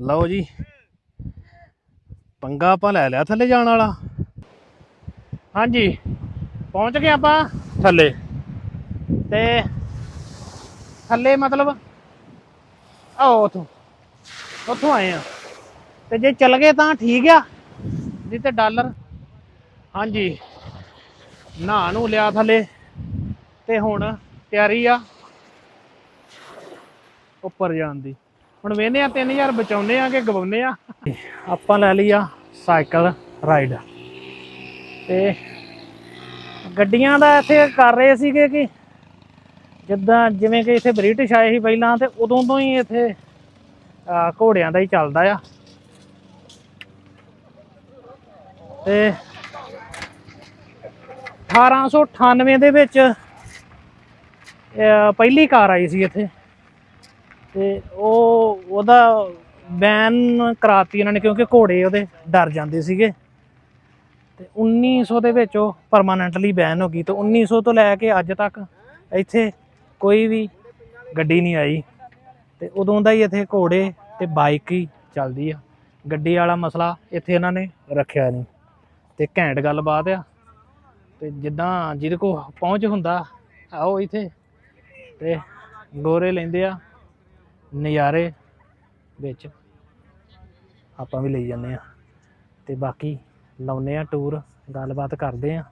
ਲਓ ਜੀ। ਪੰਗਾ ਆਪਾਂ ਲੈ ਲਿਆ ਥੱਲੇ ਜਾਣ ਵਾਲਾ। ਹਾਂਜੀ, ਪਹੁੰਚ ਗਏ ਆਪਾਂ ਥੱਲੇ। ਤੇ ਥੱਲੇ ਮਤਲਬ ਆਓ ਉਥੋਂ। ਉੱਥੋਂ ਆਏ ਆ। ਤੇ ਜੇ ਚੱਲ ਗਏ ਤਾਂ ਠੀਕ ਆ, ਨਹੀਂ ਤੇ ਡਾਲਰ। ਹਾਂਜੀ, ਨਹਾ ਨੂੰ ਲਿਆ ਥੱਲੇ। ਤੇ ਹੁਣ ਤਿਆਰੀ ਆ ਉੱਪਰ ਜਾਣ ਦੀ। ਹੁਣ ਵੇਨੇ ਆ 3000 ਬਚਾਉਨੇ ਆ ਕਿ ਗਵਾਉਨੇ ਆ ਆਪਾਂ ਲੈ ਲਈ ਆ ਸਾਈਕਲ ਰਾਈਡ। ਤੇ ਗੱਡੀਆਂ ਦਾ ਇੱਥੇ ਕਰ ਰਹੇ ਸੀਗੇ ਕਿ ਜਿੱਦਾਂ ਜਿਵੇਂ ਕਿ ਇੱਥੇ ਬ੍ਰਿਟਿਸ਼ ਆਏ ਸੀ ਪਹਿਲਾਂ ਤੇ ਉਦੋਂ ਤੋਂ ਹੀ ਇੱਥੇ ਘੋੜਿਆਂ ਦਾ ਹੀ ਚੱਲਦਾ ਆ। ਤੇ 1898 ਦੇ ਵਿੱਚ ਪਹਿਲੀ ਕਾਰ ਆਈ ਸੀ ਇੱਥੇ। ਤੇ ਉਹ, ਉਹਦਾ ਬੈਨ ਕਰਾਤੀ ਇਹਨਾਂ ਨੇ ਕਿਉਂਕਿ ਘੋੜੇ ਉਹਦੇ ਡਰ ਜਾਂਦੇ ਸੀਗੇ। ਤੇ 1900 ਦੇ ਵਿੱਚ ਉਹ ਪਰਮਾਨੈਂਟਲੀ ਬੈਨ ਹੋ ਗਈ। ਤੇ 1900 ਤੋਂ ਲੈ ਕੇ ਅੱਜ ਤੱਕ ਇੱਥੇ ਕੋਈ ਵੀ ਗੱਡੀ ਨਹੀਂ ਆਈ। ਤੇ ਉਦੋਂ ਦਾ ਹੀ ਇੱਥੇ ਘੋੜੇ ਤੇ ਬਾਈਕ ਹੀ ਚੱਲਦੀ ਆ। ਗੱਡੀ ਵਾਲਾ ਮਸਲਾ ਇੱਥੇ ਇਹਨਾਂ ਨੇ ਰੱਖਿਆ ਨਹੀਂ। ਤੇ ਘੈਂਟ ਗੱਲਬਾਤ ਆ। ਤੇ ਜਿੱਦਾਂ ਜਿਹਦੇ ਕੋ ਪਹੁੰਚ ਹੁੰਦਾ, ਆਓ ਇੱਥੇ। ਤੇ ਗੋਰੇ ਲੈਂਦੇ ਆ। ਨਜ਼ਾਰੇ ਵਿੱਚ ਆਪਾਂ ਵੀ ਲਈ ਜਾਂਦੇ ਆ ਤੇ ਬਾਕੀ ਲਾਉਨੇ ਆ ਟੂਰ ਗੱਲਬਾਤ ਕਰਦੇ ਆ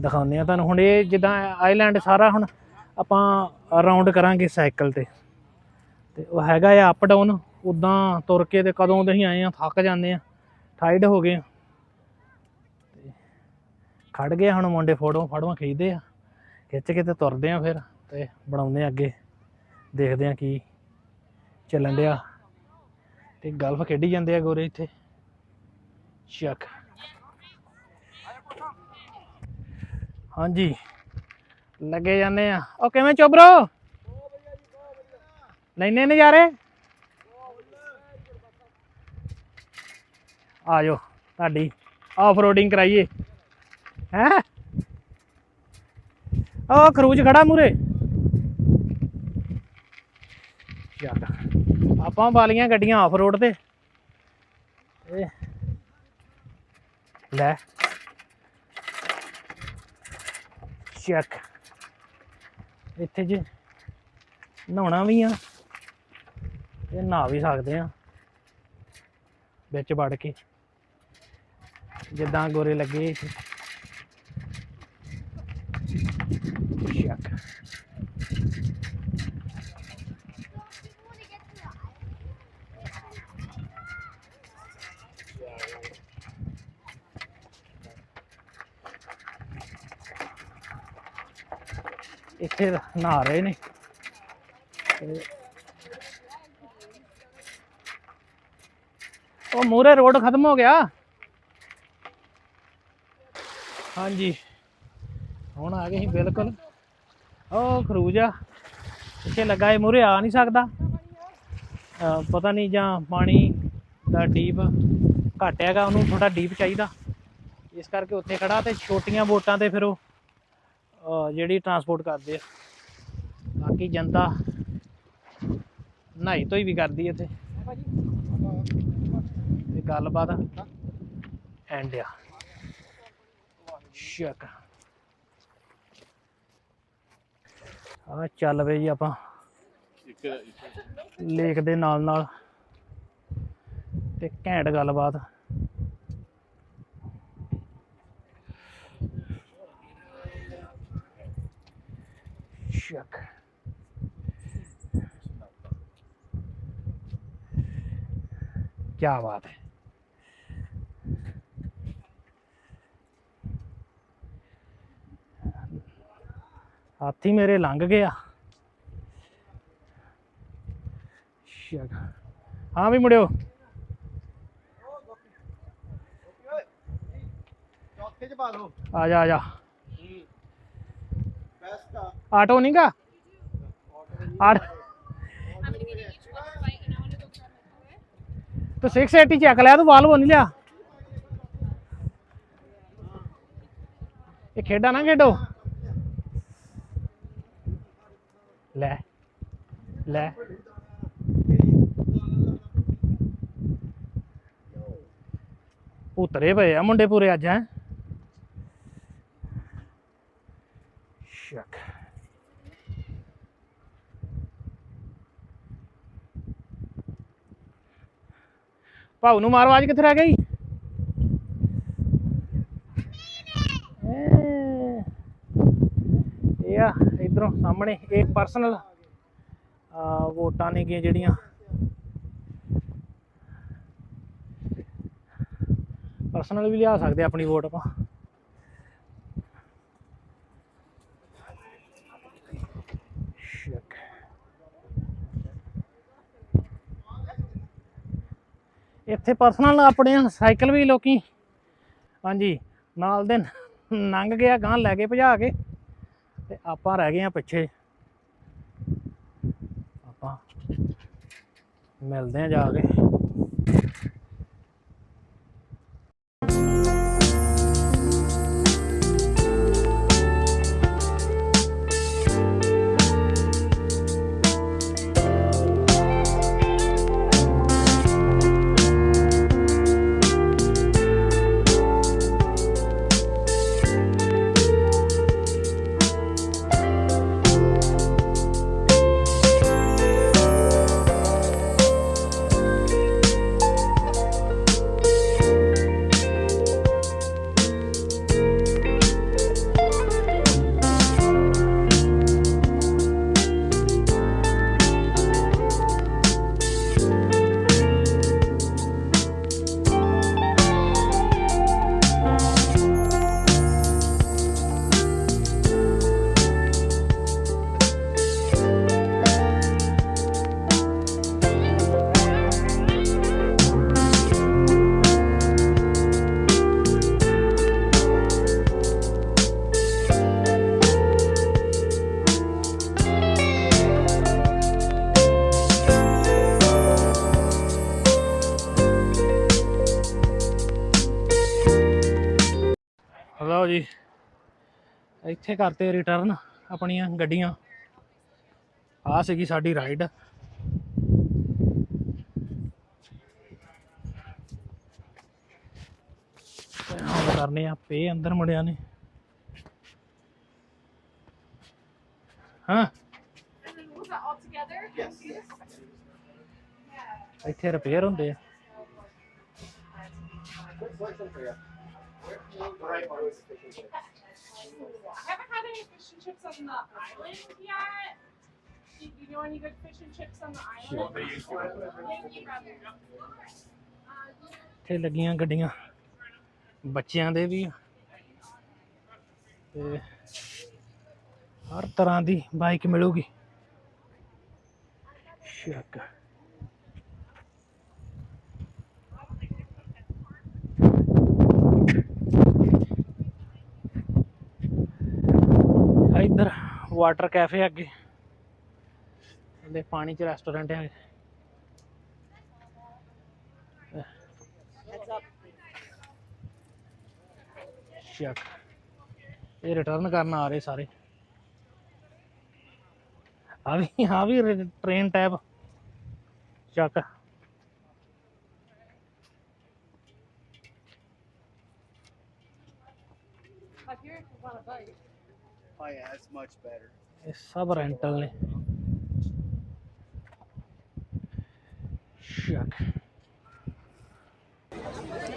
ਦਿਖਾਉਂਦੇ ਆ ਤੁਹਾਨੂੰ। ਹੁਣ ਇਹ ਜਿੱਦਾਂ ਆਈਲੈਂਡ ਸਾਰਾ ਹੁਣ ਆਪਾਂ ਰਾਉਂਡ ਕਰਾਂਗੇ ਸਾਈਕਲ ਤੇ। ਤੇ ਉਹ ਹੈਗਾ ਆ ਅਪ ਡਾਊਨ ਉਦਾਂ ਤੁਰ ਕੇ ਤੇ ਕਦੋਂ ਦੇ ਅਸੀਂ ਆਏ ਆ ਥੱਕ ਜਾਂਦੇ ਆ ਟਾਈਡ ਹੋ ਗਏ ਆ। ਤੇ ਖੜ ਗਏ ਹੁਣ ਮੁੰਡੇ ਫੋਟੋ ਫੜਵਾ ਖਿੱਚਦੇ ਆ ਖਿੱਚ ਕੇ ਤੇ ਤੁਰਦੇ ਆ ਫਿਰ ਤੇ ਬਣਾਉਂਦੇ ਆ ਅੱਗੇ, ਦੇਖਦੇ ਆ ਕੀ ਚੱਲਣ ਡਿਆ। ਤੇ ਗਲਫ ਖੇਡੀ ਜਾਂਦੇ ਆ ਗੋਰੇ ਇੱਥੇ। ਚੱਕ ਹਾਂਜੀ। ਲੱਗੇ ਜਾਂਦੇ ਆ। ਉਹ ਕਿਵੇਂ ਚੋਬਰੋ ਲੈਨੇ ਨਜ਼ਾਰੇ। ਆ ਜਾਓ, ਤੁਹਾਡੀ ਆਫ ਰੋਡਿੰਗ ਕਰਾਈਏ। ਹੈ? ਉਹ ਖਰੂਜ ਖੜਾ ਮੂਰੇ ਚੱਲ ਆਪਾਂ ਵਾਲੀਆਂ ਗੱਡੀਆਂ ਆਫ ਰੋਡ ਤੇ। ਲੈ। ਚੈੱਕ। ਇੱਥੇ ਜੇ ਨਹਾਉਣਾ ਵੀ ਆ, ਤੇ ਨਹਾ ਵੀ ਸਕਦੇ ਆ। ਵਿੱਚ ਵੜ ਕੇ। ਜਿੱਦਾਂ ਗੋਰੇ ਲੱਗੇ ਇੱਥੇ ਚੱਕ ਇੱਥੇ ਨਹਾ ਰਹੇ ਨੇ। ਉਹ ਮੂਰੇ ਰੋਡ ਖਤਮ ਹੋ ਗਿਆ। ਹਾਂਜੀ। ਹੁਣ ਆ ਗਏ ਸੀ ਬਿਲਕੁਲ। ਉਹ ਖਰੂਜ ਆ। ਪਿੱਛੇ ਲੱਗਾ ਇਹ ਮੂਰੇ ਆ ਨਹੀਂ ਸਕਦਾ। ਪਤਾ ਨਹੀਂ ਜਾਂ ਪਾਣੀ ਦਾ ਡੀਪ ਘੱਟ ਹੈਗਾ, ਉਹਨੂੰ ਥੋੜਾ ਡੀਪ ਚਾਹੀਦਾ। ਇਸ ਕਰਕੇ ਉੱਥੇ ਖੜਾ ਤੇ ਛੋਟੀਆਂ ਬੋਟਾਂ ਤੇ ਫਿਰ ਉਹ ਜਿਹੜੀ ਟਰਾਂਸਪੋਰਟ ਕਰਦੇ ਆ। ਬਾਕੀ ਜਨਤਾ ਨਹਾਈ ਧੋਈ ਵੀ ਕਰਦੀ ਇੱਥੇ। ਤੇ ਗੱਲਬਾਤ ਐਂਡ ਆ। ਸ਼ਕ। ਆ ਚੱਲ ਪਏ ਜੀ ਆਪਾਂ। ਲੇਖ ਦੇ ਨਾਲ ਨਾਲ ਤੇ ਘੈਂਟ ਗੱਲਬਾਤ। ਸ਼ਕ ਕੀ ਬਾਤ ਹੈ ਹਾਥੀ ਮੇਰੇ ਲੰਘ ਗਿਆ ਸ਼ਕ ਹਾਂ ਵੀ ਮੁੜਿਓ ਚੌਥੇ ਚ ਪਾ ਲਓ ਆ ਜਾ ਆ ਜਾ ਬੈਸਟ ਆ ਆਟੋ ਨਹੀਂਗਾ ਆਟ ਤੂੰ 680 ਚੱਕ ਲਿਆ, ਤੂੰ ਵਾਲਵੋ ਨਹੀਂ ਲਿਆ? ਇਹ ਖੇਡਾਂ ਨਾ ਖੇਡੋ। ਲੈ ਭਾਉ ਨੂੰ ਮਾਰਵਾਜ਼ ਕਿੱਥੇ ਰਹਿ ਗਈ? ਏ, ਇਹ ਆ ਇਧਰੋਂ ਸਾਹਮਣੇ ਇਹ ਪਰਸਨਲ ਵੋਟਾਂ ਨੇ ਗੀਆਂ ਜਿਹੜੀਆਂ। ਪਰਸਨਲ ਵੀ ਲਿਆ ਸਕਦੇ ਆਪਣੀ ਵੋਟ ਆਪਾਂ ਸ਼ੱਕ ਇੱਥੇ ਪਰਸਨਲ ਆਪਣੇ ਸਾਈਕਲ ਵੀ ਲੋਕੀ, ਹਾਂਜੀ, ਨਾਲ ਦੇ ਲੰਘ ਗਿਆ ਗਾਂ ਲੈ ਕੇ ਭਜਾ ਕੇ, ਤੇ ਆਪਾਂ ਰਹਿ ਗਏ ਆ ਪਿੱਛੇ। ਆਪਾਂ ਮਿਲਦੇ ਆ ਜਾ ਕੇ। ਇੱਥੇ ਕਰਤੇ ਰਿਟਰਨ ਆਪਣੀਆਂ ਗੱਡੀਆਂ। ਆ ਸੀਗੀ ਸਾਡੀ ਰਾਈਡ ਕਰਨੇ ਆ ਪੇ ਅੰਦਰ ਮੁੜਿਆ ਨੇ। ਹਾਂ? ਇੱਥੇ ਰਿਪੇਅਰ ਹੁੰਦੇ ਆ। Right, Marcus, fish and chips. I haven't had any fish and chips on the island yet. Do you know any good fish and chips on the island? Thank you, brother. ਇੱਥੇ ਲੱਗੀਆਂ ਗੱਡੀਆਂ ਬੱਚਿਆਂ ਦੇ ਵੀ। ਤੇ ਹਰ ਤਰ੍ਹਾਂ ਦੀ bike ਮਿਲੂਗੀ ਸ਼ੱਕ ਇੱਧਰ ਵਾਟਰ ਕੈਫੇ ਅੱਗੇ। ਦੇ ਪਾਣੀ ਚ ਰੈਸਟੋਰੈਂਟ ਹੈ ਸ਼ੱਕ ਇਹ ਰਿਟਰਨ ਕਰਨ ਆ ਰਹੇ ਸਾਰੇ। ਆ ਵੀ ਆ ਵੀ ਟ੍ਰੇਨ ਟੈਬ ਚੱਕ Up here if you want a bite. Oh yeah, it's much better. It's सब रेंटल ने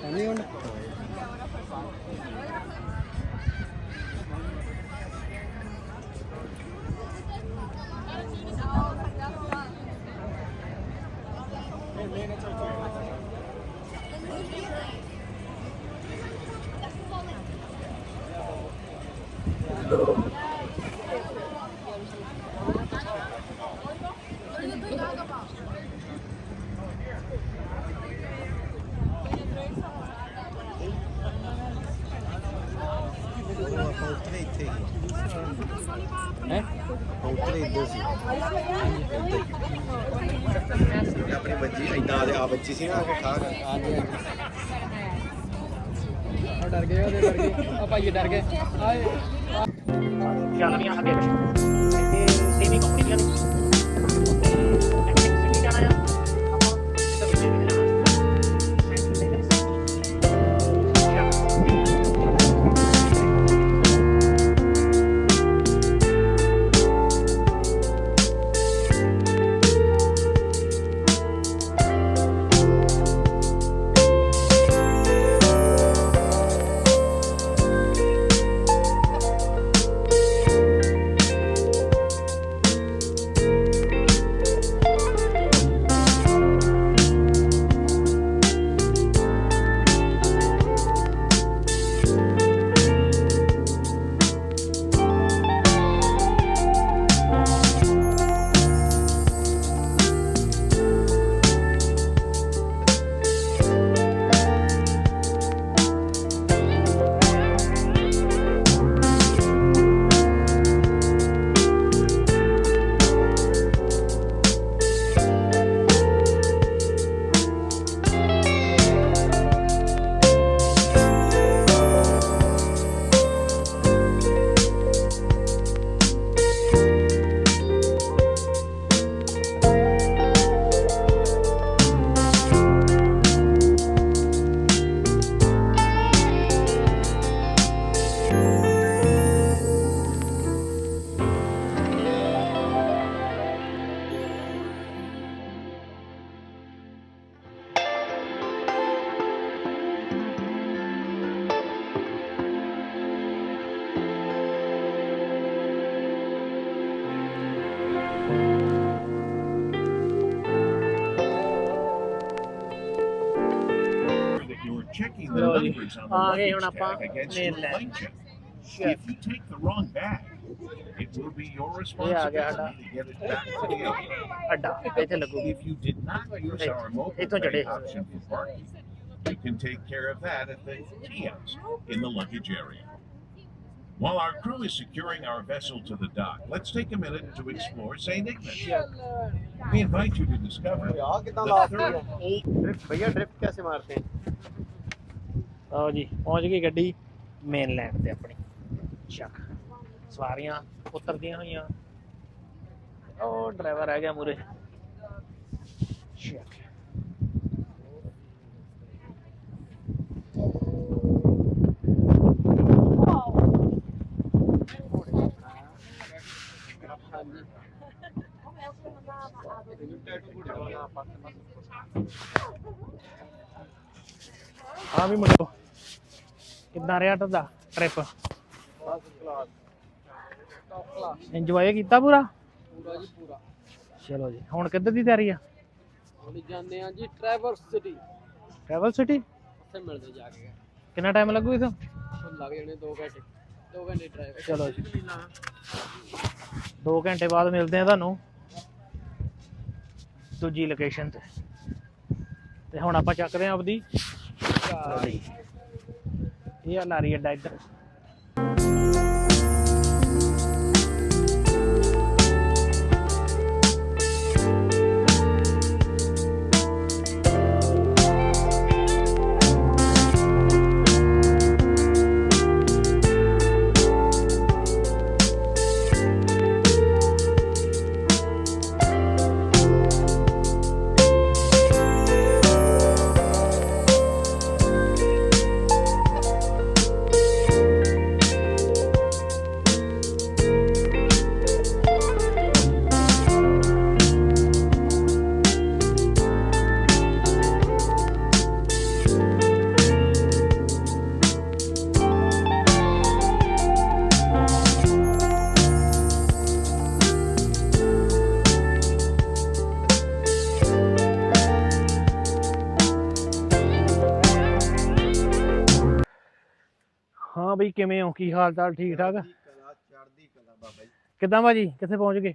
anyone Oh. ਆ ਬੱਚੀ ਸੀ ਨਾ ਆ ਕੇ ਖਾ ਕੇ ਹਾਂਜੀ ਡਰ ਗਏ ਉਹਦੇ ਡਰ ਗਏ। ਆ ਭਾਈ ਡਰ ਗਏ। ਆਏ। ਚੱਲ ਰਹੀਆਂ ਅੱਗੇ ਤੇ ਸੇਮੀ ਕੰਪਨੀ ਦੀਆਂ on the luggage tag against your. If you take the wrong bag, it will be your responsibility to get it back to the airport. If you did not use our mobile pay option for parking, you can take care of that at the kiosk in the luggage area. While our crew is securing our vessel to the dock, let's take a minute to explore St. Ignace. We invite you to discover the third old... Drip, ਆਓ ਜੀ, ਪਹੁੰਚ ਗਈ ਗੱਡੀ main land ਤੇ ਆਪਣੀ। ਸ਼ੱਕ ਸਵਾਰੀਆਂ ਉਤਰਦੀਆਂ ਹੋਈਆਂ। ਉਹ ਡਰਾਈਵਰ ਆ ਗਿਆ ਮੂਰੇ ਚੱਕ। ਹਾਂ ਵੀ ਮੁੰਡੋ। ਕਿੱਦਾਂ ਰਿਹਾ ਤੁਹਾਡਾ ਟ੍ਰਿਪ ਇੰਜੋਏ ਕੀਤਾ ਪੂਰਾ? ਪੂਰਾ ਜੀ ਪੂਰਾ। ਚਲੋ ਜੀ ਹੁਣ ਕਿੱਧਰ ਦੀ ਤਿਆਰੀ ਆ? ਹੁਣ ਜਾਂਦੇ ਆ ਜੀ ਟਰੈਵਰ ਸਿਟੀ ਟਰੈਵਲ ਸਿਟੀ ਉੱਥੇ ਮਿਲਦੇ ਜਾ ਕੇ। ਕਿੰਨਾ ਟਾਈਮ ਲੱਗੂ ਇਥੋਂ? ਲੱਗ ਜਾਣੇ 2 ਘੰਟੇ 2 ਘੰਟੇ ਡਰਾਈਵ ਚਲੋ ਜੀ। 2 ਘੰਟੇ ਬਾਅਦ ਮਿਲਦੇ ਆ ਤੁਹਾਨੂੰ ਦੂਜੀ ਲੋਕੇਸ਼ਨ ਤੇ। ਤੇ ਹੁਣ ਆਪਾਂ ਚੱਕਦੇ ਆ ਆਪਦੀ ਗਾੜੀ ਇਹ ਆ ਇੱਧਰ ਹਾਂ ਬਈ ਕਿਵੇਂ ਹੋ? ਕੀ ਹਾਲ ਚਾਲ? ਠੀਕ ਠਾਕ? ਕਲਾ ਚੜਦੀ ਕਲਾ ਬਾਬਾ ਜੀ। ਕਿੱਦਾਂ ਭਾਜੀ? ਕਿੱਥੇ ਪਹੁੰਚ ਗਏ?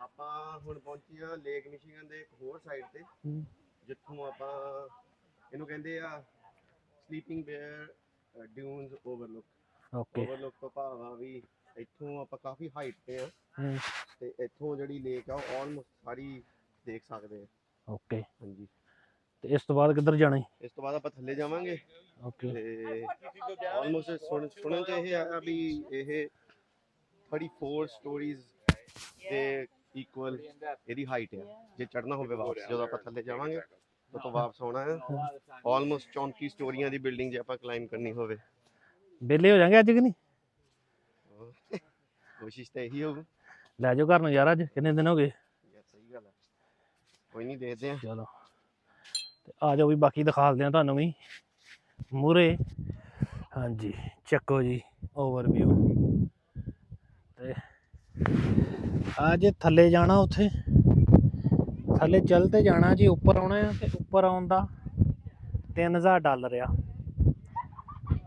ਆਪਾਂ ਹੁਣ ਪਹੁੰਚੇ ਆ ਲੇਕ ਮਿਸ਼ੀਗਨ ਦੇ ਇੱਕ ਹੋਰ ਸਾਈਡ ਤੇ। ਜਿੱਥੋਂ ਆਪਾਂ ਇਹਨੂੰ ਕਹਿੰਦੇ ਆ Sleeping Bear Dunes Overlook okay overlook ਤੋਂ ਭਾਵ ਆ ਵੀ ਇੱਥੋਂ ਆਪਾਂ ਕਾਫੀ ਹਾਈਟ ਤੇ ਆ ਤੇ ਇੱਥੋਂ ਜਿਹੜੀ ਲੇਕ ਆ ਉਹ ਆਲਮੋਸਟ ਸਾਰੀ ਦੇਖ ਸਕਦੇ ਆ। ਓਕੇ ਹਾਂਜੀ। ਤੇ ਇਸ ਤੋਂ ਬਾਅਦ ਕਿੱਧਰ ਜਾਣਾ ਇਸ ਤੋਂ ਬਾਅਦ ਆਪਾਂ ਥੱਲੇ ਜਾਵਾਂਗੇ। ਓਕੇ ਤੇ ਆਲਮੋਸਟ ਸੁਣਨ ਚ ਇਹ ਆਇਆ ਵੀ ਇਹ 34 ਸਟੋਰੀਜ਼ ਦੇ ਇਕੁਅਲ ਇਹਦੀ ਹਾਈਟ ਆ। ਜੇ ਚੜਨਾ ਹੋਵੇ ਵਾਪਸ ਜਦੋਂ ਆਪਾਂ ਥੱਲੇ ਜਾਵਾਂਗੇ ਤਾਂ ਤੋਂ ਵਾਪਸ ਆਉਣਾ ਹੈ ਆਲਮੋਸਟ 34 ਸਟੋਰੀਆਂ ਦੀ ਬਿਲਡਿੰਗ ਜੇ ਆਪਾਂ ਕਲਾਈਮ ਕਰਨੀ ਹੋਵੇ। ਵਿਹਲੇ ਹੋ ਜਾਾਂਗੇ ਅੱਜ ਕਿ ਨਹੀਂ? ਕੋਸ਼ਿਸ਼ ਤਾਂ ਇਹੀ ਹੋਊ। ਲੈ ਜਾਓ ਘਰ ਨੂੰ ਯਾਰ ਅੱਜ ਕਿੰਨੇ ਦਿਨ ਹੋ ਗਏ? ਯਾਰ ਸਹੀ ਗੱਲ ਹੈ ਕੋਈ ਨਹੀਂ ਦੇਖਦੇ ਆ। ਚਲੋ। ਤੇ ਆ ਜਾਓ ਵੀ ਬਾਕੀ ਦਿਖਾਲਦੇ ਆ ਤੁਹਾਨੂੰ ਵੀ। ਮੂਰੇ ਹਾਂਜੀ, ਚੱਕੋ ਜੀ ਓਵਰਵਿਊ ਤੇ ਆ ਜੇ ਥੱਲੇ ਜਾਣਾ ਉੱਥੇ। ਥੱਲੇ ਚੱਲ ਤੇ ਜਾਣਾ ਜੀ, ਉੱਪਰ ਆਉਣਾ ਆ ਤੇ ਉੱਪਰ ਆਉਣ ਦਾ 3000 ਡਾਲਰ ਆ।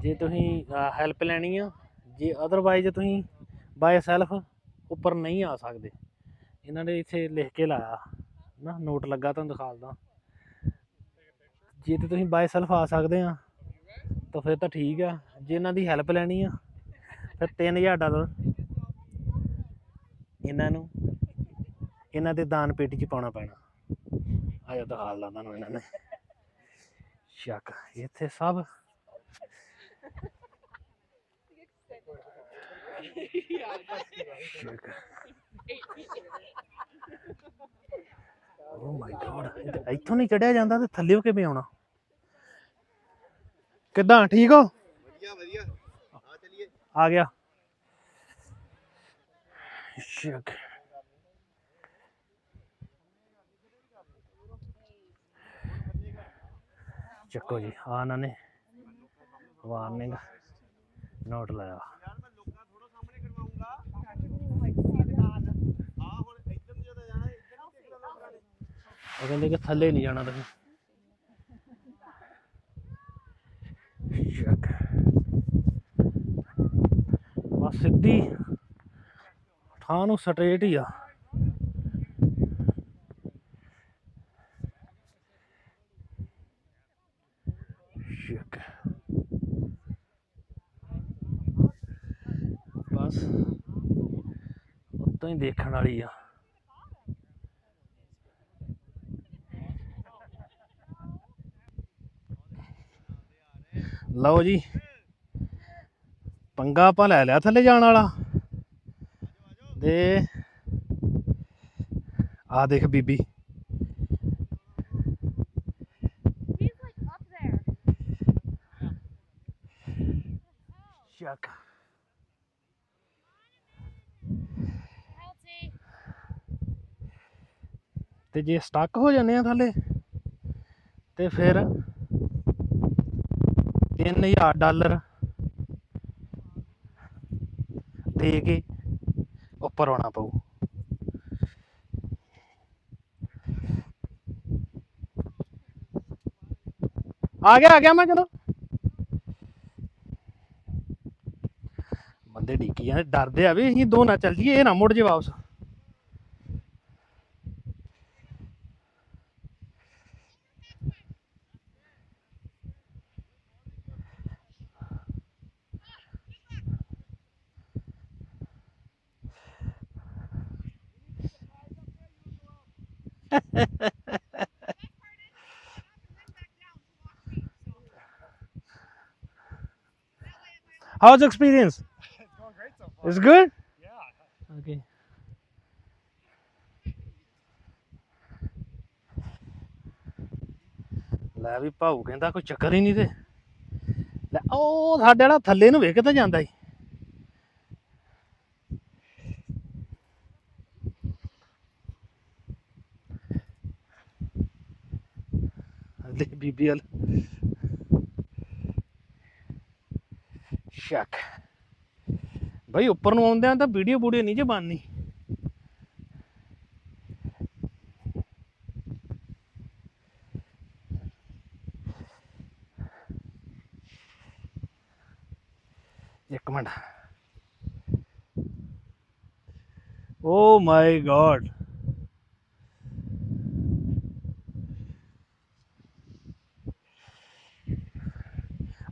ਜੇ ਤੁਸੀਂ ਹੈਲਪ ਲੈਣੀ ਆ, ਜੇ ਅਦਰਵਾਈਜ਼ ਤੁਸੀਂ ਬਾਈ ਸੈਲਫ ਉੱਪਰ ਨਹੀਂ ਆ ਸਕਦੇ। ਇਹਨਾਂ ਨੇ ਇੱਥੇ ਲਿਖ ਕੇ ਲਾਇਆ। ਨਾ ਨੋਟ ਲੱਗਾ, ਤੁਹਾਨੂੰ ਦਿਖਾ ਦਿਖਾਲਦਾ ਜੇ ਤੇ ਤੁਸੀਂ ਬਾਈ ਸੈਲਫ ਆ ਸਕਦੇ ਆ, ਤਾਂ ਫਿਰ ਤਾਂ ਠੀਕ ਆ। ਜੇ ਇਹਨਾਂ ਦੀ ਹੈਲਪ ਲੈਣੀ ਆ, ਫਿਰ 3000 ਡਾਲਰ ਇਹਨਾਂ ਨੂੰ, ਇਹਨਾਂ ਦੇ ਦਾਨ ਪੇਟੀ 'ਚ ਪਾਉਣਾ ਪੈਣਾ। ਆਇਆ ਤਾਂ ਹਾਲ ਦਿਖਾਲਦਾ ਤੁਹਾਨੂੰ ਇਹਨਾਂ ਨੇ। ਸ਼ੱਕ, ਇੱਥੇ ਸਭ ਸ਼ੱਕ। ਓ ਮਾਈ ਗॉड ਇੱਥੋਂ ਨਹੀਂ ਚੜਿਆ ਜਾਂਦਾ ਤੇ ਥੱਲੇ ਹੋ ਕੇ ਵੀ ਆਉਣਾ। ਕਿੱਦਾਂ? ਠੀਕ ਹੋ? ਵਧੀਆ ਵਧੀਆ। ਆ ਚਲਿਏ। ਆ ਗਿਆ। ਸ਼ਕ। ਚੱਕੋ ਜੀ ਆ ਇਹਨਾਂ ਨੇ। ਵਾਰਨਿੰਗ। ਨੋਟ ਲਾਇਆ। ਯਾਰ ਮੈਂ ਲੋਕਾਂ ਥੋੜਾ ਸਾਹਮਣੇ ਕਰਵਾਉਂਗਾ। ਆ ਹੁਣ ਇੱਧਰ ਨੂੰ ਜਦੋਂ ਜਾਣਾ ਇੱਧਰ ਨੂੰ ਕਿਹੜਾ ਲੋਕਾਂ ਨੇ ਉਹ ਕਹਿੰਦੇ ਕਿ ਥੱਲੇ ਨਹੀਂ ਜਾਣਾ ਤੁਸੀਂ। ਸ਼ੱਕ। ਬਸ ਸਿੱਧੀ ਥਾਂ ਨੂੰ ਸਟ੍ਰੇਟ ਹੀ ਆ। ਸ਼ੱਕ। ਬਸ ਉਤੋਂ ਹੀ ਦੇਖਣ ਵਾਲੀ ਆ। ਲਓ ਜੀ। ਪੰਗਾ ਆਪਾਂ ਲੈ ਲਿਆ ਥੱਲੇ ਜਾਣ ਵਾਲਾ। ਤੇ ਆ ਦੇਖ ਬੀਬੀ। ਚੱਕ ਤੇ ਜੇ ਸਟਕ ਹੋ ਜਾਂਦੇ ਆ ਥੱਲੇ, ਤੇ ਫਿਰ 3000 ਡਾਲਰ ਦੇ ਕੇ ਉੱਪਰ ਆਉਣਾ ਪਊ। ਆ ਗਿਆ ਆ ਗਿਆ ਮੈਂ ਚਲੋ। ਬੰਦੇ ਡੀਕੀ ਜਾਂਦੇ, ਡਰਦੇ ਆ ਵੀ ਅਸੀਂ ਦੋ ਨਾ ਚੱਲ ਜੀਏ ਇਹ ਨਾ ਮੁੜ ਜੇ ਵਾਪਸ। How's the experience? It's going great so far. It's good? Yeah. Okay. ਲੈ ਵੀ ਭਾਊ ਕਹਿੰਦਾ ਕੋਈ ਚੱਕਰ ਹੀ ਨਹੀਂ ਤੇ ਲੈ ਉਹ ਸਾਡੇ ਵਾਲਾ ਥੱਲੇ ਨੂੰ ਵੇਖ ਤਾਂ ਜਾਂਦਾ ਈ ਲੈ ਬੀਬੀ ਵਾਲ ਸ਼ੱਕ। ਭਾਈ ਉੱਪਰ ਨੂੰ ਆਉਂਦਿਆਂ ਤਾਂ ਵੀਡੀਓ ਵੀਡੀਓ ਨਹੀਂ ਜੇ ਬਣਨੀ। ਇੱਕ ਮਿੰਟ। ਓ ਮਾਈ ਗॉड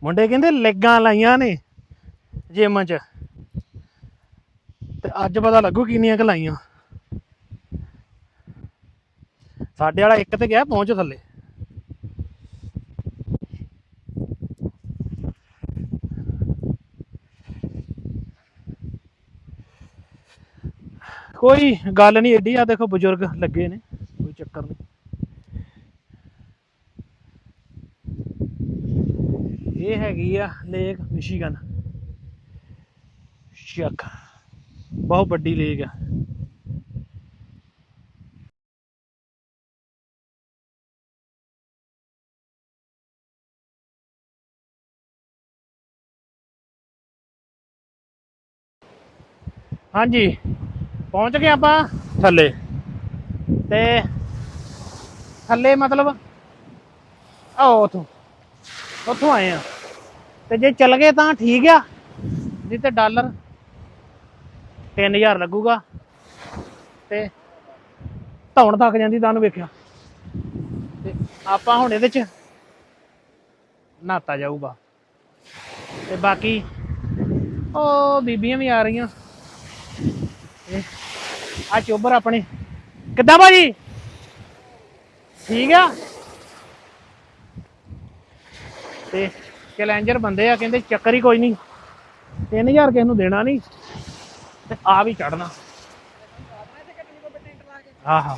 ਮੁੰਡੇ ਕਹਿੰਦੇ ਲੈਗਾਂ ਲਾਈਆਂ ਨੇ। ਜਿਮ 'ਚ। ਤੇ ਅੱਜ ਪਤਾ ਲੱਗੂ ਕਿੰਨੀਆਂ ਕਲਾਈਆਂ ਸਾਡੇ ਵਾਲਾ ਇੱਕ ਤੇ ਗਿਆ, ਪਹੁੰਚ ਥੱਲੇ। ਕੋਈ ਗੱਲ ਨਹੀਂ ਏਡੀ, ਆ ਦੇਖੋ ਬਜ਼ੁਰਗ ਲੱਗੇ ਨੇ, ਕੋਈ ਚੱਕਰ ਨਹੀਂ ਇਹ ਹੈਗੀ ਆ ਲੇਕ ਮਿਸ਼ੀਗਨ। ਸ਼ੱਕ। ਬਹੁਤ ਵੱਡੀ ਲੇਕ ਆ। ਹਾਂਜੀ, ਪਹੁੰਚ ਗਏ ਆਪਾਂ ਥੱਲੇ। ਤੇ ਥੱਲੇ ਮਤਲਬ ਆਹ ਉਥੋਂ। ਉੱਥੋਂ ਆਏ ਆ। ਤੇ ਜੇ ਚੱਲ ਗਏ ਤਾਂ ਠੀਕ ਆ, ਨਹੀਂ ਤੇ ਡਾਲਰ 3000 ਲੱਗੂਗਾ। ਤੇ ਧੌਣ ਤੱਕ ਜਾਂਦੀ ਤੁਹਾਨੂੰ ਵੇਖਿਆ। ਤੇ ਆਪਾਂ ਹੁਣ ਇਹਦੇ ਚ ਨਹਾਤਾ ਜਾਊਗਾ। ਤੇ ਬਾਕੀ ਉਹ ਬੀਬੀਆਂ ਵੀ ਆ ਰਹੀਆਂ। ਆ ਚੋਬਰ ਆਪਣੇ। ਕਿੱਦਾਂ ਭਾਜੀ? ਠੀਕ ਆ? ਤੇ ਚੈਲੰਜਰ ਬੰਦੇ ਆ, ਕਹਿੰਦੇ ਚੱਕਰ ਹੀ ਕੋਈ ਨਹੀਂ। 3000 ਕਿਸ ਨੂੰ ਦੇਣਾ ਨਹੀਂ। ਤੇ ਆ ਵੀ ਚੜਨਾ ਹਾਂ ਹਾਂ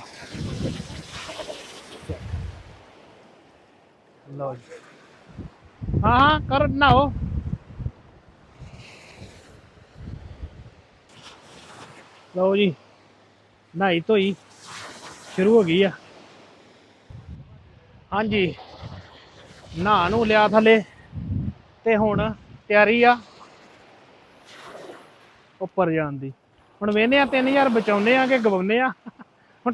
ਲਓ ਜੀ। ਹਾਂ ਹਾਂ, ਕਰ, ਨਹਾਓ। ਲਓ ਜੀ, ਨਹਾਈ ਧੋਈ, ਸ਼ੁਰੂ ਹੋ ਗਈ ਆ। ਹਾਂਜੀ। ਨਹਾ ਨੂੰ ਲਿਆ ਥੱਲੇ, ਤੇ ਹੁਣ ਤਿਆਰੀ ਆ। ਉੱਪਰ ਜਾਣ ਦੀ। ਹੁਣ ਵੇਨੇ ਆ 3000 ਬਚਾਉਨੇ ਆ ਕਿ ਗਵਾਉਨੇ ਆ? ਹੁਣ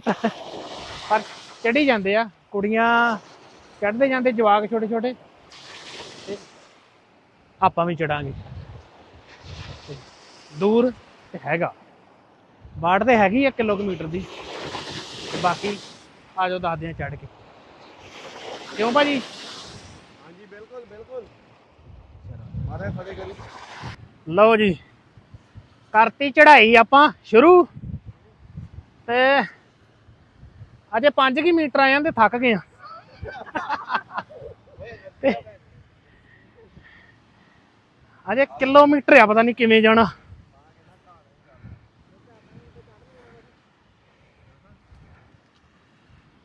ਪਰ ਚੜੀ ਜਾਂਦੇ ਆ। ਕੁੜੀਆਂ ਚੜਦੇ ਜਾਂਦੇ ਜਵਾਕ ਛੋਟੇ ਛੋਟੇ ਤੇ ਆਪਾਂ ਵੀ ਚੜਾਂਗੇ। ਦੂਰ ਤੇ ਹੈਗਾ। ਬਾੜ ਤੇ ਹੈਗੀ 1 ਕਿਲੋਮੀਟਰ ਦੀ। ਤੇ ਬਾਕੀ ਆ ਜਾਓ ਦੱਸਦੇ ਆ ਚੜ ਕੇ। ਕਿਉਂ ਭਾਜੀ? ਹਾਂਜੀ ਬਿਲਕੁਲ ਬਿਲਕੁਲ। ਮਾਰੇ ਫੜੇ ਕਰੀ। ਲਓ ਜੀ। ਕਰਤੀ ਚੜਾਈ ਆਪਾਂ ਸ਼ੁਰੂ। ਤੇ ਅਜੇ 5 ਕਿ ਮੀਟਰ ਆਏ ਆਂ ਤੇ ਥੱਕ ਗਏ ਆ। ਅਜੇ ਕਿਲੋਮੀਟਰ ਆ, ਪਤਾ ਨਹੀਂ ਕਿਵੇਂ ਜਾਣਾ।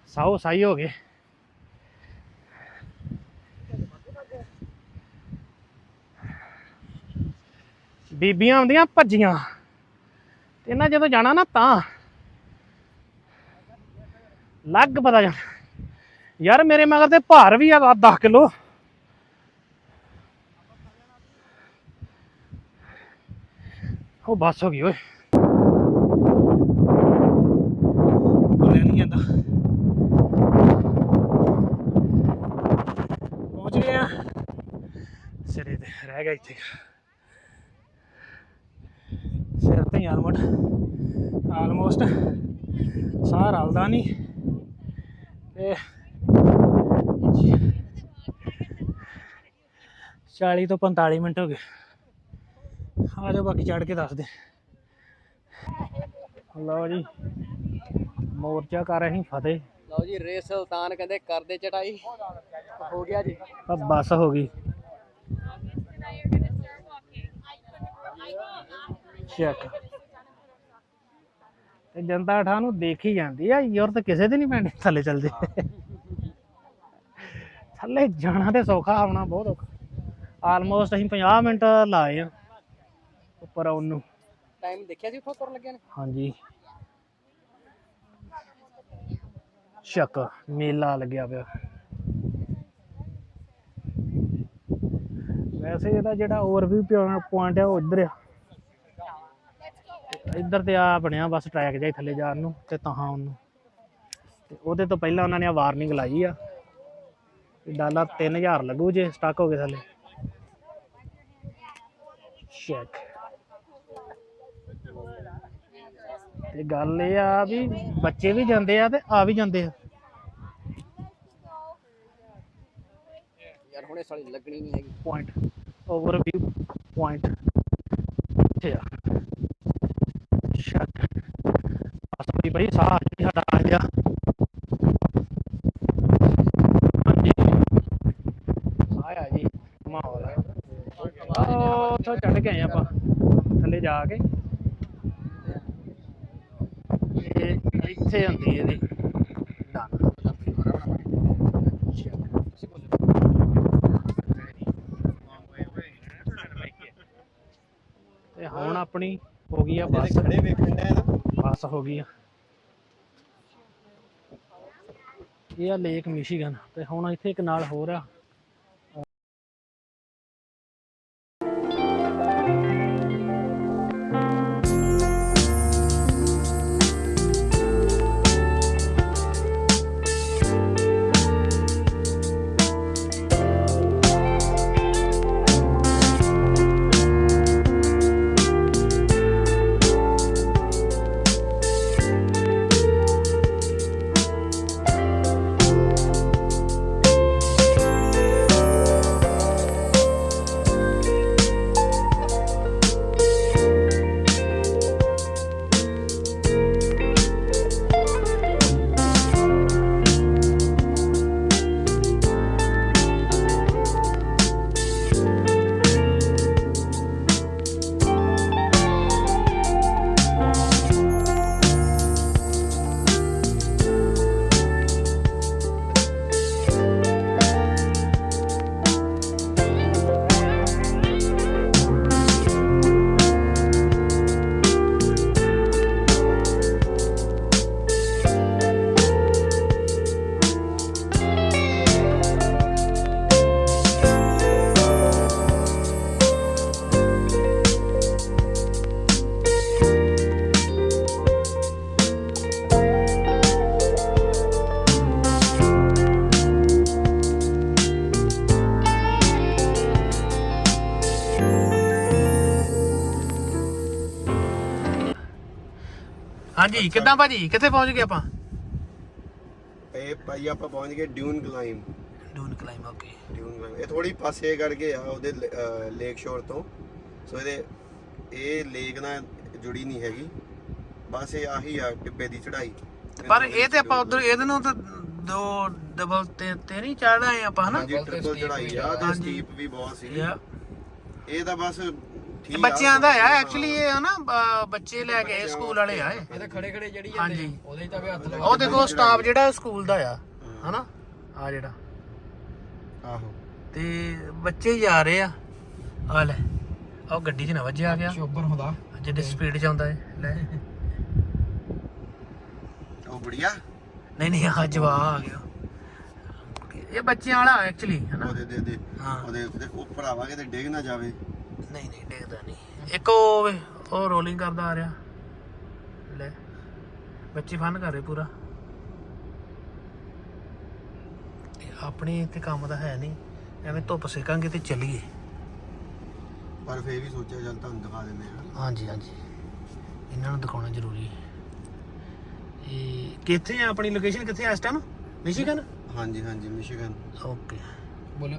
ਸਾਓ, ਸਾਈ ਹੋ ਗਏ। ਬੀਬੀਆਂ ਆਉਂਦੀਆਂ ਭੱਜੀਆਂ। ਤੇ ਇਹਨਾਂ ਜਦੋਂ ਜਾਣਾ ਨਾ ਤਾਂ ਲੱਗ ਪਤਾ ਜਾਣਾ। ਯਾਰ ਮੇਰੇ ਮਗਰ ਤੇ ਭਾਰ ਵੀ ਆ 10 ਕਿਲੋ। ਉਹ ਬੱਸ ਹੋ ਗਈ ਓਏ। ਬੋਲਿਆ ਨਹੀਂ ਜਾਂਦਾ। ਪਹੁੰਚ ਗਏ ਆ। ਸਿਰੇ ਤੇ ਰਹਿ ਗਿਆ ਇੱਥੇ ਸਿਰ ਤੇ ਆਲਮੋਸਟ। ਆਲਮੋਸਟ। ਸਾਹ ਰਲਦਾ ਨਹੀਂ ਤੇ 40 ਤੋਂ 45 ਮਿੰਟ ਹੋ ਗਏ। ਆ ਜਾਓ ਬਾਕੀ ਚੜ ਕੇ ਦੱਸ ਦੇ ਲਓ ਜੀ ਮੋਰਚਾ ਕਰ ਰਹੀ ਫਤਿਹ। ਲਓ ਜੀ ਰੇ ਸੁਲਤਾਨ ਕਹਿੰਦੇ ਕਰਦੇ ਚਟਾਈ ਹੋ ਗਿਆ ਜੀ। ਆ ਬੱਸ ਹੋ ਗਈ. ਚੈੱਕ ਤੇ ਜਨਤਾ ਠਾ ਨੂੰ ਦੇਖੀ ਜਾਂਦੀ ਆ ਯੂਰਤ ਕਿਸੇ ਦੇ ਨਹੀਂ ਪੈਣੀ ਥੱਲੇ ਚੱਲਦੇ। ਥੱਲੇ ਜਾਣਾ ਤੇ ਸੌਖਾ ਆਉਣਾ ਬਹੁਤ ਔਖਾ। ਆਲਮੋਸਟ ਅਸੀਂ 50 ਮਿੰਟ ਲਾਏ ਆ ਉੱਪਰ ਆਉਣ ਨੂੰ। ਟਾਈਮ ਦੇਖਿਆ ਸੀ ਉੱਥੋਂ ਤੁਰਨ ਲੱਗਿਆ ਨੇ? ਹਾਂਜੀ। ਸ਼ੱਕ ਮੇਲਾ ਲੱਗਿਆ ਪਿਆ। ਵੈਸੇ ਇਹਦਾ ਜਿਹੜਾ ਓਵਰਵਿਊ ਪੁਆਇੰਟ ਹੈ ਉਹ ਇੱਧਰ ਆ। ਤੇ ਇੱਧਰ ਤੇ ਆ ਬਣਿਆ ਬਸ ਟਰੈਕ ਜਾਈ ਥੱਲੇ ਜਾਣ ਨੂੰ ਤੇ ਤਹਾਂ ਉਹਨੂੰ। ਤੇ ਉਹਦੇ ਤੋਂ ਪਹਿਲਾਂ ਉਹਨਾਂ ਨੇ ਵਾਰਨਿੰਗ ਲਾਈ ਆ ਕਿ ਡਾਲਰ 3000 ਲੱਗੂ ਜੇ ਸਟਕ ਹੋ ਗਏ ਥੱਲੇ। ਚੈੱਕ ਤੇ ਗੱਲ ਇਹ ਆ ਵੀ ਬੱਚੇ ਵੀ ਜਾਂਦੇ ਆ ਤੇ ਆ ਵੀ ਜਾਂਦੇ ਆ। ਯਾਰ ਹੁਣੇ ਸਾਲੀ ਲੱਗਣੀ ਨਹੀਂ ਹੈਗੀ। ਪੁਆਇੰਟ ਓਵਰਵਿਊ ਪੁਆਇੰਟ ਇੱਥੇ ਆ। ਸ਼ਟ ਅਸਲੀ ਬਈ ਸਾਹ ਨਹੀਂ ਸਾਡਾ ਆ ਗਿਆ। ਹਾਂਜੀ। ਆਇਆ ਜੀ, ਮਾਹੌਲ ਉੱਥੋਂ ਚੜ ਕੇ ਆਪਾਂ, ਥੱਲੇ ਜਾ ਕੇ। ਇਹ ਇੱਥੇ ਹੁੰਦੀ ਇਹਦੀ। ਤੇ ਹੁਣ ਆਪਣੀ ਹੋ ਗਈ ਆ ਬੱਸ। ਖੜੇ ਵੇਖਣ ਦਾ ਬੱਸ ਹੋ ਗਈ ਆ। ਇਹ ਆ ਲੇਕ ਮਿਸ਼ੀਗਨ ਤੇ ਹੁਣ ਇੱਥੇ ਇੱਕ ਨਾਲ ਹੋਰ ਆ। ਹਾਂਜੀ ਕਿੱਦਾਂ ਭਾਜੀ? ਕਿੱਥੇ ਪਹੁੰਚ ਗਏ ਆਪਾਂ? ਇਹ ਭਾਈ ਆਪਾਂ ਪਹੁੰਚ ਗਏ ਡਿਊਨ ਕਲਾਈਮ। ਡੂਨ ਕਲਾਈਮ ਓਕੇ। ਡਿਊਨ ਕਲਾਈਮ। ਇਹ ਥੋੜੀ ਪਾਸੇ ਕਰਕੇ ਆ ਉਹਦੇ ਲੇਕ ਸ਼ੋਰ ਤੋਂ। ਸੋ ਇਹਦੇ ਇਹ ਲੇਕ ਨਾਲ ਜੁੜੀ ਨਹੀਂ ਹੈਗੀ। ਬਸ ਇਹ ਆਹੀ ਆ ਟਿੱਬੇ ਦੀ ਚੜਾਈ ਪਰ ਇਹ ਤੇ ਆਪਾਂ ਉਧਰ ਇਹਦੇ ਨੂੰ ਤਾਂ ਦੋ ਡਬਲ ਤੇ ਤੇ ਨਹੀਂ ਚੜ ਆਏ ਆਪਾਂ ਹਨਾ? ਹਾਂਜੀ ਟ੍ਰਿਪਲ ਚੜਾਈ ਆ ਤੇ। ਸਟੀਪ ਵੀ ਬਹੁਤ ਸੀ. ਇਹ ਤਾਂ ਬਸ ਇਹ ਆ ਬੱਚਿਆਂ ਦਾ ਆ ਐਕਚੁਅਲੀ ਇਹ ਹਨਾ ਬ- ਬੱਚੇ ਲੈ ਕੇ ਆਏ ਸਕੂਲ ਵਾਲੇ ਆਏ। ਇਹ ਤਾਂ ਖੜੇ ਖੜੇ ਜਿਹੜੀ ਹਾਂਜੀ। ਜਾਂਦੇ ਉਹਦੇ 'ਚ ਤਾਂ ਵੀ ਹੱਥ ਲਗਾ ਉਹ ਦੇਖੋ ਸਟਾਫ ਜਿਹੜਾ ਸਕੂਲ ਦਾ ਆ ਹਨਾ? ਆ ਜਿਹੜਾ। ਆਹੋ। ਤੇ ਬੱਚੇ ਹੀ ਜਾ ਰਹੇ ਆ। ਆ ਲੈ ਉਹ ਗੱਡੀ 'ਚ ਨਾ ਵੱਜਿਆ ਗਿਆ। ਸ਼ੋਬਰ ਹੁੰਦਾ। ਜਿੱਦੇ ਸਪੀਡ 'ਚ ਆਉਂਦਾ ਹੈ ਲੈ। ਉਹ ਬੁੜੀਆ? ਨਹੀਂ ਨਹੀਂ ਆ ਜਵਾ ਆ ਗਿਆ। ਇਹ ਬੱਚਿਆਂ ਵਾਲਾ ਐਕਚੁਅਲੀ ਹਨਾ? ਉਹਦੇ ਦੇ ਦੇ ਹਾਂ। ਉਹਦੇ ਉਹਦੇ ਉੱਪਰ ਆਵਾਂਗੇ ਤੇ ਡਿੱਗ ਨਾ ਜਾਵੇ। ਨਹੀਂ ਨਹੀਂ ਡੇਗਦਾ ਨਹੀਂ। ਇੱਕ ਉਹ ਉਹ ਰੋਲਿੰਗ ਕਰਦਾ ਆ ਰਿਹਾ। ਲੈ ਬੱਚੇ ਫਨ ਕਰ ਰਹੇ ਪੂਰਾ। ਇਹ ਆਪਣੇ ਇੱਥੇ ਕੰਮ ਦਾ ਹੈ ਨਹੀਂ। ਐਵੇਂ ਧੁੱਪ ਸੇਕਾਂਗੇ ਤੇ ਚੱਲੀਏ। ਪਰ ਫੇਰ ਵੀ ਸੋਚਿਆ ਚੱਲ ਤੁਹਾਨੂੰ ਦਿਖਾ ਦਿੰਦੇ ਆ। ਹਾਂਜੀ ਹਾਂਜੀ। ਇਹਨਾਂ ਨੂੰ ਦਿਖਾਉਣਾ ਜ਼ਰੂਰੀ ਹੈ। ਇਹ ਕਿੱਥੇ ਆ ਆਪਣੀ ਲੋਕੇਸ਼ਨ ਕਿੱਥੇ ਆ ਇਸ ਟਾਈਮ ਮਿਸ਼ੀਗਨ ਹਾਂਜੀ ਹਾਂਜੀ ਮਿਸ਼ੀਗਨ ਓਕੇ ਬੋਲ।